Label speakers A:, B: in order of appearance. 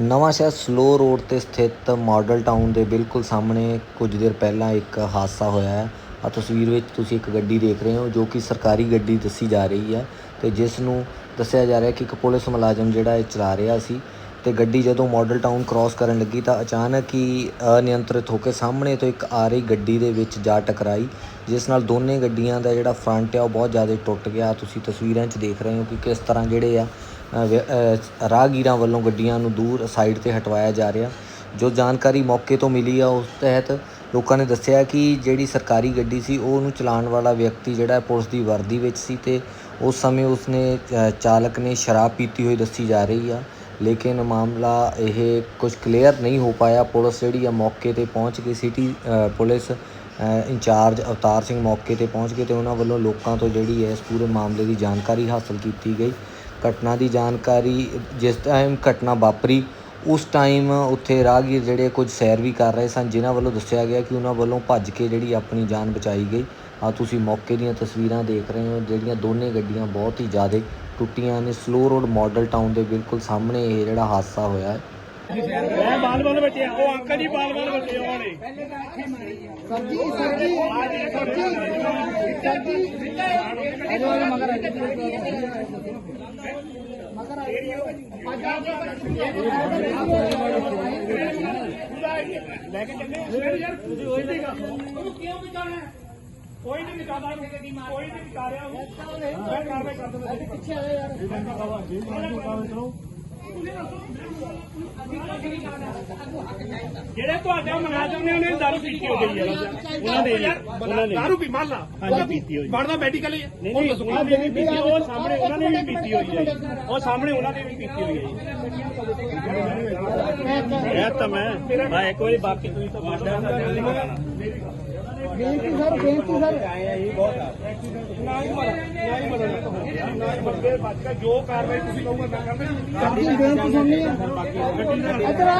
A: ਨਵਾਂ ਸ਼ਹਿਰ slow road ਤੇ ਸਥਿਤ ਮਾਡਲ ਟਾਊਨ ਦੇ ਬਿਲਕੁਲ ਸਾਹਮਣੇ ਕੁਝ ਦੇਰ ਪਹਿਲਾਂ ਇੱਕ ਹਾਦਸਾ ਹੋਇਆ ਹੈ। ਆ ਤਸਵੀਰ ਵਿੱਚ ਤੁਸੀਂ ਇੱਕ ਗੱਡੀ ਦੇਖ ਰਹੇ ਹੋ, ਜੋ ਕਿ ਸਰਕਾਰੀ ਗੱਡੀ ਦੱਸੀ ਜਾ ਰਹੀ ਹੈ ਤੇ ਜਿਸ ਨੂੰ ਦੱਸਿਆ ਜਾ ਰਿਹਾ ਕਿ ਇੱਕ ਪੁਲਿਸ ਮੁਲਾਜ਼ਮ ਜਿਹੜਾ ਇਹ ਚਲਾ ਰਿਹਾ ਸੀ ਤੇ ਗੱਡੀ ਜਦੋਂ ਮਾਡਲ ਟਾਊਨ ਕ੍ਰਾਸ ਕਰਨ ਲੱਗੀ ਤਾਂ ਅਚਾਨਕ ਹੀ ਅਨਿਯੰਤਰਿਤ ਹੋ ਕੇ ਸਾਹਮਣੇ ਤੋਂ ਇੱਕ ਆ ਰਹੀ ਗੱਡੀ ਦੇ ਵਿੱਚ ਜਾ ਟਕਰਾਈ, ਜਿਸ ਨਾਲ ਦੋਨੇ ਗੱਡੀਆਂ ਦਾ ਜਿਹੜਾ ਫਰੰਟ ਆ ਉਹ ਬਹੁਤ ਜ਼ਿਆਦਾ ਟੁੱਟ ਗਿਆ। ਤੁਸੀਂ ਤਸਵੀਰਾਂ 'ਚ ਦੇਖ ਰਹੇ ਹੋ ਕਿ ਕਿਸ ਤਰ੍ਹਾਂ ਜਿਹੜੇ ਆ ਰਾਹਗੀਰਾਂ ਵੱਲੋਂ ਗੱਡੀਆਂ ਨੂੰ ਦੂਰ ਸਾਈਡ ਤੇ ਹਟਵਾਇਆ ਜਾ ਰਿਹਾ। ਜੋ ਜਾਣਕਾਰੀ ਮੌਕੇ ਤੋਂ ਮਿਲੀ ਆ, ਉਸ ਤਹਿਤ ਲੋਕਾਂ ਨੇ ਦੱਸਿਆ ਕਿ ਜਿਹੜੀ ਸਰਕਾਰੀ ਗੱਡੀ ਸੀ, ਉਹ ਉਹਨੂੰ ਚਲਾਉਣ ਵਾਲਾ ਵਿਅਕਤੀ ਜਿਹੜਾ ਪੁਲਿਸ ਦੀ ਵਰਦੀ ਵਿੱਚ ਸੀ ਤੇ ਉਸ ਸਮੇਂ ਉਸਨੇ ਚਾਲਕ ਨੇ ਸ਼ਰਾਬ ਪੀਤੀ ਹੋਈ ਦੱਸੀ ਜਾ ਰਹੀ ਆ। ਲੇਕਿਨ ਮਾਮਲਾ ਇਹ ਕੁਝ ਕਲੀਅਰ ਨਹੀਂ ਹੋ ਪਾਇਆ। ਪੁਲਿਸ ਜਿਹੜੀ ਆ, ਮੌਕੇ ਤੇ ਪਹੁੰਚ ਗਈ। City police incharge Avtar Singh ਮੌਕੇ ਤੇ ਪਹੁੰਚ ਗਏ ਤੇ ਉਹਨਾਂ ਵੱਲੋਂ ਲੋਕਾਂ ਤੋਂ ਜਿਹੜੀ ਹੈ, ਇਸ ਪੂਰੇ ਮਾਮਲੇ ਦੀ ਜਾਣਕਾਰੀ ਹਾਸਲ ਕੀਤੀ ਗਈ। ਘਟਨਾ ਦੀ ਜਾਣਕਾਰੀ ਜਿਸ ਟਾਈਮ ਘਟਨਾ ਵਾਪਰੀ ਉਸ ਟਾਈਮ ਉੱਥੇ ਰਾਹਗੀਰ ਜਿਹੜੇ ਕੁਝ ਸੈਰ ਵੀ ਕਰ ਰਹੇ ਸਨ ਜਿਨ੍ਹਾਂ ਵੱਲੋਂ ਦੱਸਿਆ ਗਿਆ ਕਿ ਉਹਨਾਂ ਵੱਲੋਂ ਭੱਜ ਕੇ ਜਿਹੜੀ ਆਪਣੀ ਜਾਨ ਬਚਾਈ ਗਈ। ਆ ਤੁਸੀਂ ਮੌਕੇ ਦੀਆਂ ਤਸਵੀਰਾਂ ਦੇਖ ਰਹੇ ਹੋ ਜਿਹੜੀਆਂ ਦੋਨੇ ਗੱਡੀਆਂ ਬਹੁਤ ਹੀ ਜ਼ਿਆਦਾ ਟੁੱਟੀਆਂ ਨੇ। ਸਲੋ ਰੋਡ ਮਾਡਲ ਟਾਊਨ ਦੇ ਬਿਲਕੁਲ ਸਾਹਮਣੇ ਇਹ ਜਿਹੜਾ ਹਾਦਸਾ ਹੋਇਆ ਹੈ।
B: ਮੈਂ ਬਾਲ ਬਾਲ ਬੱਚੇ ਆ, ਉਹ ਅੰਕਲ ਜੀ ਬਾਲ ਬਾਲ ਬੱਚੇ ਆ, ਉਹ ਨੇ
C: ਸਰਜੀ ਸਰਜੀ ਸਰਜੀ ਅਜੋ ਮਗਰ ਮਗਰ
B: ਲੈ ਕੇ ਚੱਲੇ ਯਾਰ ਤੁਸੀਂ ਹੋਈ ਨਹੀਂ ਉਹਨੂੰ ਕਿਉਂ ਵਿਚਾਰਨਾ ਕੋਈ ਨਹੀਂ ਵਿਚਾਰਦਾ ਕੋਈ ਨਹੀਂ ਵਿਚਾਰਿਆ ਉਹਨੂੰ ਮੈਂ ਕਾਰਵਾਈ ਕਰ ਦਿੰਦਾ
C: ਪਿੱਛੇ ਆ ਯਾਰ
B: ਜਿਹੜੇ ਤੁਹਾਡੇ ਮੁਲਾਜ਼ਮ ਨੇ ਉਹਨੇ ਦਾਰੂ ਪੀਤੀ ਹੋ। ਗਈ ਯਾਰ ਉਹਨਾਂ ਦੇ ਉਹਨਾਂ ਨੇ ਦਾਰੂ ਪੀ ਮੰਨ ਲਾ। ਹਾਂਜੀ ਪੀਤੀ ਹੋਈ ਬਣਦਾ ਮੈਡੀਕਲ ਹੀ ਨਹੀਂ ਨਹੀਂ ਉਹਨਾਂ ਨੇ ਵੀ ਪੀਤੀ ਉਹ ਸਾਹਮਣੇ ਉਹਨਾਂ ਨੇ ਵੀ ਪੀਤੀ ਹੋਈ ਹੈ। ਉਹ ਸਾਹਮਣੇ ਉਹਨਾਂ ਨੇ ਵੀ ਪੀਤੀ ਹੋਈ ਹੈ। ਇਹ ਤਾਂ ਮੈਂ ਮੈਂ ਇੱਕ ਵਾਰੀ ਬਾਕੀ ਤੁਸੀਂ ਤਾਂ ਮਾਡਲ
C: ਬੇਨਤੀ ਸਰ ਬੇਨਤੀ ਸਰ।
B: ਜੋ ਕਾਰਵਾਈ ਤੁਸੀਂ ਕਹੋਗੇ ਮੈਂ ਕਰਾਂਗਾ
C: ਸਰਜੀ ਬੇਨਤੀ ਸੁਣਨੀ ਹੈ ਇੱਧਰ ਆ।